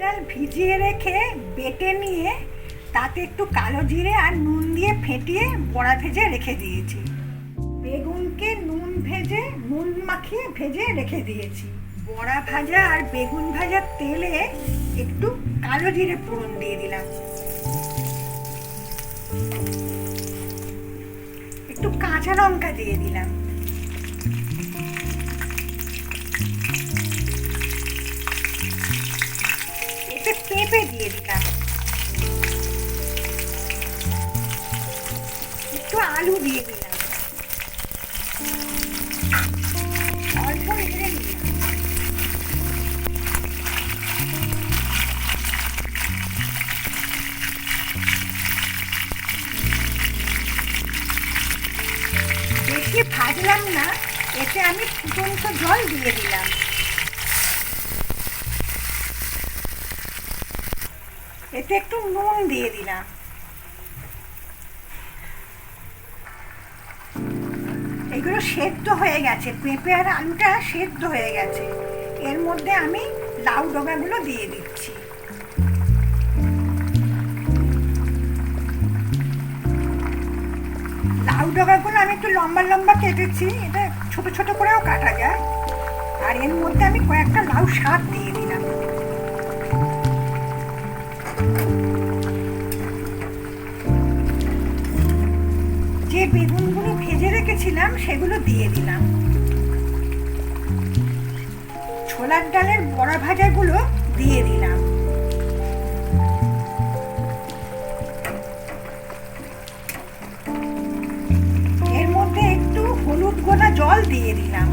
ডাল ভিজিয়ে রেখে বেটে নিয়ে তাতে একটু কালো জিরে আর নুন দিয়ে ফেটিয়ে বড়া ভেজে রেখে দিয়েছি। বেগুনকে নুন ভেজে, নুন মাখিয়ে ভেজে রেখে দিয়েছি। বড়া ভাজা আর বেগুন ভাজার তেলে একটু কালো জিরে ফোড়ন দিয়ে দিলাম। একটু কাঁচা লঙ্কা দিয়ে দিলাম। পেঁপে দিয়ে দিলাম। একটু আলু দিয়ে দিলাম। অল্প নিলাম। বেশি ভাজলাম না, এতে আমি ফুটন্ত জল দিয়ে দিলাম। এতে একটু নুন দিয়ে দিলাম। এগুলো সেদ্ধ হয়ে গেছে, পেঁপে আর আলুটা সেদ্ধ হয়ে গেছে। এর মধ্যে আমি লাউ ডগাগুলো দিয়ে দিচ্ছি। লাউ ডগাগুলো আমি একটু লম্বা লম্বা কেটেছি, এটা ছোট ছোট করেও কাটা যায়। আর এর মধ্যে আমি কয়েকটা লাউ শাক দিয়ে দিলাম। বেগুনগুলো ভেজে রেখেছিলাম, সেগুলো দিয়ে দিলাম। ছোলার ডালের বড়া ভাজাগুলো দিয়ে দিলাম। এর মধ্যে একটু হলুদ গোনা জল দিয়ে দিলাম।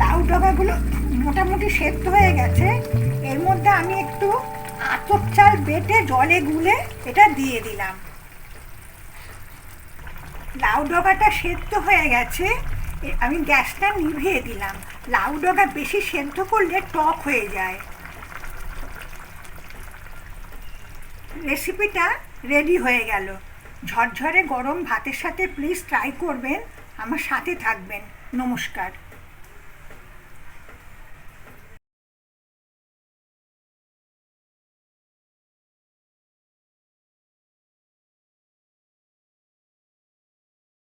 লাউ ডগাগুলো মোটামুটি সেদ্ধ হয়ে গেছে। এর মধ্যে আমি একটু আতপ চাল বেটে জলে গুলে এটা দিয়ে দিলাম। লাউ ডগাটা সেদ্ধ হয়ে গেছে আমি গ্যাসটা নিভিয়ে দিলাম। লাউ ডগা বেশি সেদ্ধ করলে টক হয়ে যায়। রেসিপিটা রেডি হয়ে গেল। ঝরঝরে গরম ভাতের সাথে প্লিজ ট্রাই করবেন। আমার সাথে থাকবেন। নমস্কার।